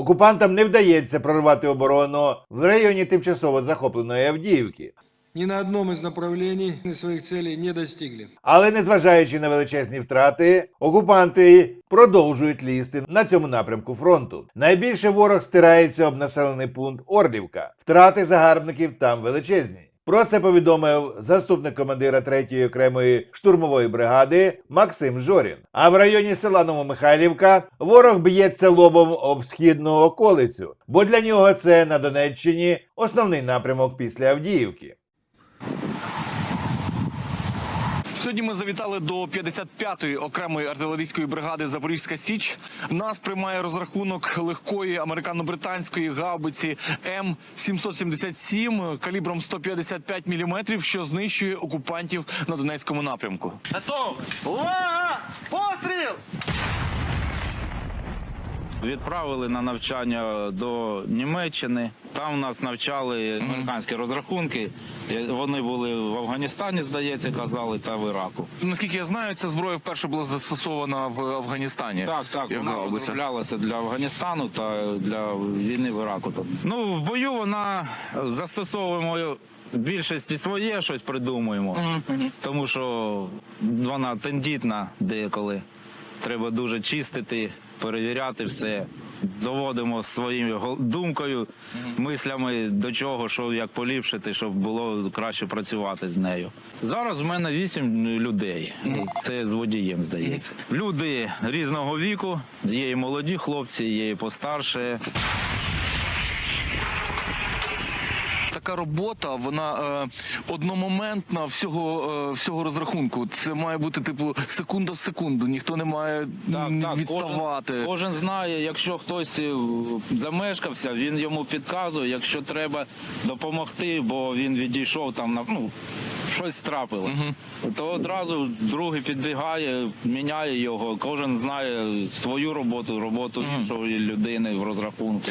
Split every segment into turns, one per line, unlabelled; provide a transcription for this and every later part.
Окупантам не вдається прорвати оборону в районі тимчасово захопленої Авдіївки.
Ні на одном из направлений своїх цілей не достигли.
Але незважаючи на величезні втрати, окупанти продовжують лізти на цьому напрямку фронту. Найбільше ворог стирається об населений пункт Орлівка. Втрати загарбників там величезні. Про це повідомив заступник командира 3-ї окремої штурмової бригади Максим Жорін. А в районі села Новомихайлівка ворог б'ється лобом об східну околицю, бо для нього це на Донеччині основний напрямок після Авдіївки.
Сьогодні ми завітали до 55-ї окремої артилерійської бригади Запорізька Січ. Нас приймає розрахунок легкої американо-британської гаубиці М777 калібром 155 мм, що знищує окупантів на Донецькому напрямку.
Готов! Увага! Постріл! Відправили на навчання до Німеччини. Там нас навчали американські розрахунки. Вони були в Афганістані, здається, казали, та в Іраку.
Наскільки я знаю, ця зброя вперше була застосована в Афганістані.
Так, так, вона розроблялася для Афганістану та для війни в Іраку. Ну, в бою вона застосовуємо більшості своє щось придумуємо, тому що вона тендітна деколи. Треба дуже чистити, перевіряти все. Доводимо своєю думкою, мислями до чого, що як поліпшити, щоб було краще працювати з нею. Зараз в мене вісім людей. Це з водієм здається. Люди різного віку, є і молоді хлопці, є і постарше.
Така робота, вона е, одномоментна всього, е, всього розрахунку. Це має бути типу секунда в секунду. Ніхто не має м, відставати.
Кожен, кожен знає, якщо хтось е, замешкався, він йому підказує, якщо треба допомогти, бо він відійшов там на ну. Щось трапило, то одразу другий підбігає, міняє його. Кожен знає свою роботу, роботу іншої людини в розрахунку.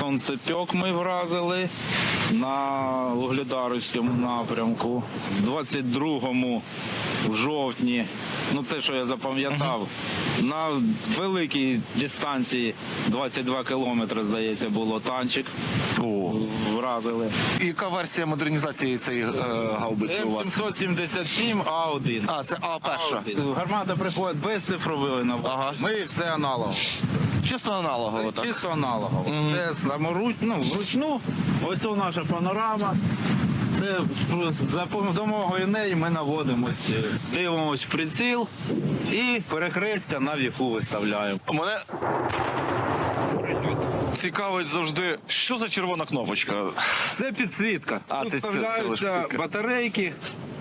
Сонцепьок ми вразили на Угледарівському напрямку. В 22-му в жовтні, ну це що я запам'ятав, на великій дистанції 22 кілометри, здається, було танчик.
О.
Вразили.
І Яка версія модернізації цієї е, гаубиці у вас?
М777 А1.
А, це А перша.
А1. Гармата приходить без цифрової наводки.
Ага.
Ми все аналогово.
Чисто аналогово, так?
чисто аналогово. Це саморуч, ну, вручну. Ось це наша панорама. Це за допомогою неї ми наводимось, е, дивимось в приціл і перехрестя на віку виставляємо.
Мене цікавить завжди, що за червона кнопочка.
Це підсвітка.
А,
Тут
це- це- лише підсвітка.
батарейки,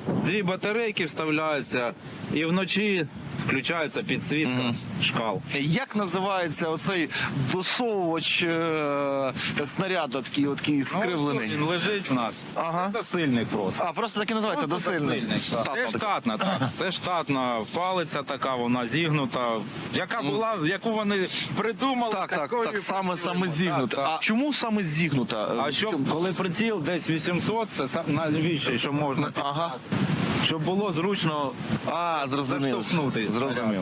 дві батарейки вставляються, і вночі включається підсвітка шкал.
Як називається оцей досовувач е, снаряду, такий, такий скривлений?
Ну, Він лежить в нас.
Ага.
Це досильник просто.
А, просто так і називається
Просто
досильний.
досильник, так. Це штатна, так. Це штатна палиця така, вона зігнута. Яка була, яку вони придумали.
Так, так, так, саме, саме зігнута.
Так,
А чому саме зігнута?
А щоб коли приціл десь 800, це найбільше, що можна.
Ага.
Щоб було зручно
А, зрозумів.
Заштовхнути.
Зрозумів.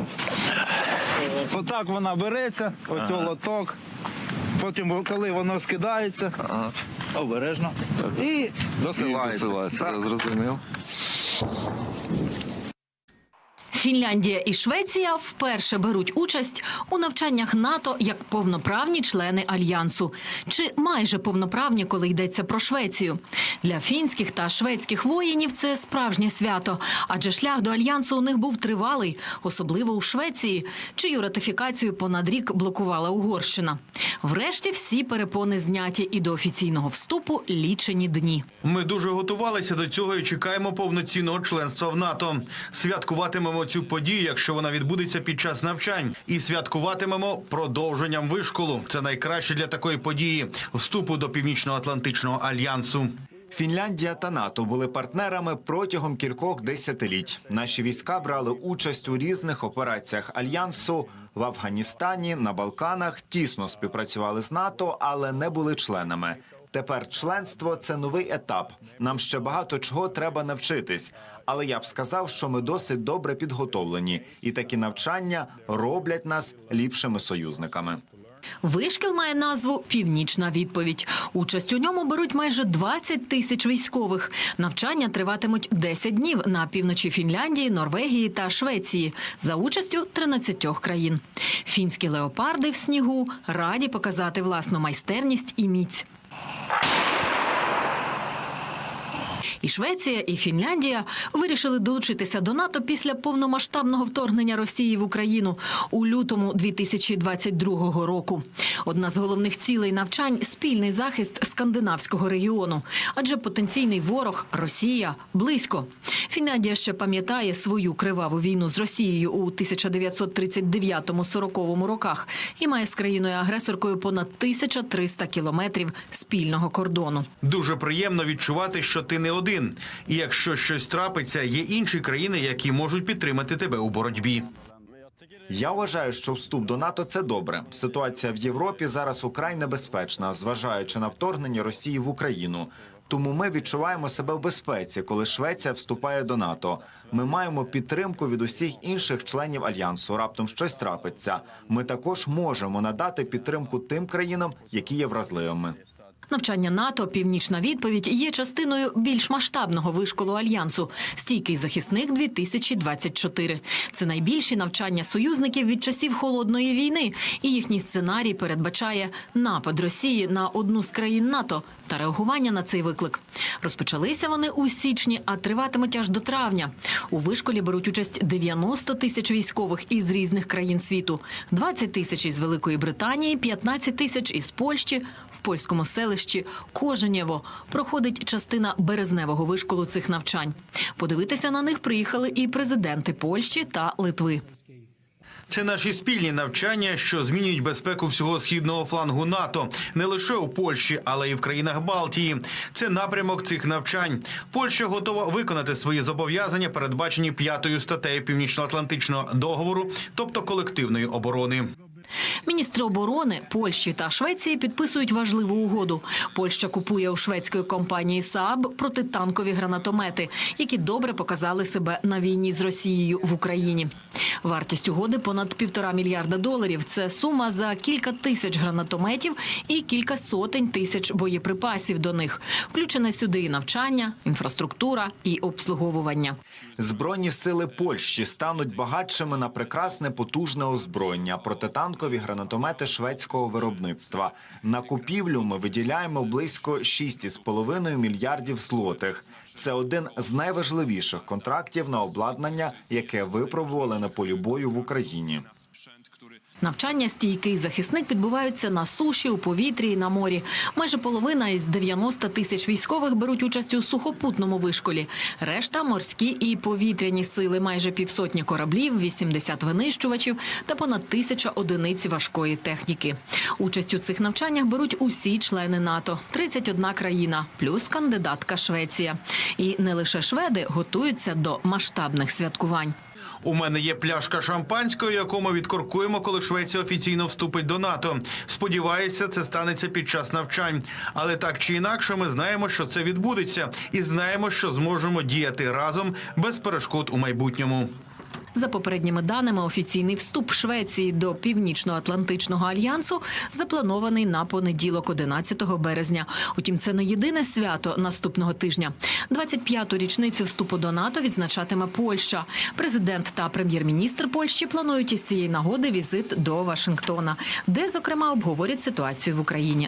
Отак вона береться, ось лоток. Потім, коли воно скидається,
Ага.
обережно і
досилається.
Так.
зрозумів.
Фінляндія і Швеція вперше беруть участь у навчаннях НАТО як повноправні члени альянсу, чи майже повноправні, коли йдеться про Швецію. Для фінських та шведських воїнів це справжнє свято, адже шлях до альянсу у них був тривалий, особливо у Швеції, чию ратифікацію понад рік блокувала Угорщина. Врешті всі перепони зняті і до офіційного вступу лічені дні.
Ми дуже готувалися до цього і чекаємо повноцінного членства в НАТО. Святкуватимемо цю подію, якщо вона відбудеться під час навчань, і святкуватимемо продовженням вишколу. Це найкраще для такої події вступу до Північно-Атлантичного альянсу.
Фінляндія та НАТО були партнерами протягом кількох десятиліть. Наші війська брали участь у різних операціях альянсу в Афганістані, на Балканах, тісно співпрацювали з НАТО, але не були членами. Тепер членство це новий етап. Нам ще багато чого треба навчитись. Але я б сказав, що ми досить добре підготовлені, і такі навчання роблять нас ліпшими союзниками.
Вишкіл має назву Північна відповідь. Участь у ньому беруть майже 20 тисяч військових. Навчання триватимуть 10 днів на півночі Фінляндії, Норвегії та Швеції за участю 13 країн. Фінські леопарди в снігу раді показати власну майстерність і міць. І Швеція, і Фінляндія вирішили долучитися до НАТО після повномасштабного вторгнення Росії в Україну у лютому 2022 року. Одна з головних цілей навчань спільний захист скандинавського регіону, адже потенційний ворог Росія близько. Фінляндія ще пам'ятає свою криваву війну з Росією у 1939-40 роках і має з країною агресоркою понад 1300 кілометрів спільного кордону.
Дуже приємно відчувати, що ти не один. І якщо щось трапиться, є інші країни, які можуть підтримати тебе у боротьбі.
Я вважаю, що вступ до НАТО це добре. Ситуація в Європі зараз украй небезпечна, зважаючи на вторгнення Росії в Україну. Тому ми відчуваємо себе в безпеці, коли Швеція вступає до НАТО. Ми маємо підтримку від усіх інших членів альянсу. Раптом щось трапиться. Ми також можемо надати підтримку тим країнам, які є вразливими.
Навчання НАТО Північна відповідь є частиною більш масштабного вишколу альянсу Стійкий захисник 2024 Це найбільші навчання союзників від часів холодної війни, і їхній сценарій передбачає напад Росії на одну з країн НАТО та реагування на цей виклик. Розпочалися вони у січні, а триватимуть аж до травня. У вишколі беруть участь 90 тисяч військових із різних країн світу, 20 тисяч із Великої Британії, 15 тисяч із Польщі. В польському селищі Коженєво проходить частина березневого вишколу цих навчань. Подивитися на них приїхали і президенти Польщі та Литви.
Це наші спільні навчання, що змінюють безпеку всього східного флангу НАТО не лише у Польщі, але й в країнах Балтії. Це напрямок цих навчань. Польща готова виконати свої зобов'язання, передбачені п'ятою статтею Північно-Атлантичного договору, тобто колективної оборони.
Міністри оборони Польщі та Швеції підписують важливу угоду. Польща купує у шведської компанії Saab протитанкові гранатомети, які добре показали себе на війні з Росією в Україні. Вартість угоди понад півтора мільярда доларів. Це сума за кілька тисяч гранатометів і кілька сотень тисяч боєприпасів до них. Включене сюди і навчання, інфраструктура і обслуговування.
Збройні сили Польщі стануть багатшими на прекрасне потужне озброєння, протитанкові гранатомети шведського виробництва. На купівлю ми виділяємо близько 6,5 мільярдів злотих. Це один з найважливіших контрактів на обладнання, яке випробували на полі бою в Україні.
Навчання стійкий захисник відбуваються на суші, у повітрі і на морі. Майже половина із 90 тисяч військових беруть участь у сухопутному вишколі. Решта морські і повітряні сили, майже півсотні кораблів, 80 винищувачів та понад тисяча одиниць важкої техніки. Участь у цих навчаннях беруть усі члени НАТО, 31 країна, плюс кандидатка Швеція. І не лише шведи готуються до масштабних святкувань.
У мене є пляшка шампанського, яку ми відкоркуємо, коли Швеція офіційно вступить до НАТО. Сподіваюся, це станеться під час навчань. Але так чи інакше, ми знаємо, що це відбудеться, і знаємо, що зможемо діяти разом без перешкод у майбутньому.
За попередніми даними, офіційний вступ Швеції до Північно-Атлантичного альянсу запланований на понеділок, 11 березня. Утім, це не єдине свято наступного тижня. 25-ту річницю вступу до НАТО відзначатиме Польща. Президент та прем'єр-міністр Польщі планують із цієї нагоди візит до Вашингтона, де зокрема обговорять ситуацію в Україні.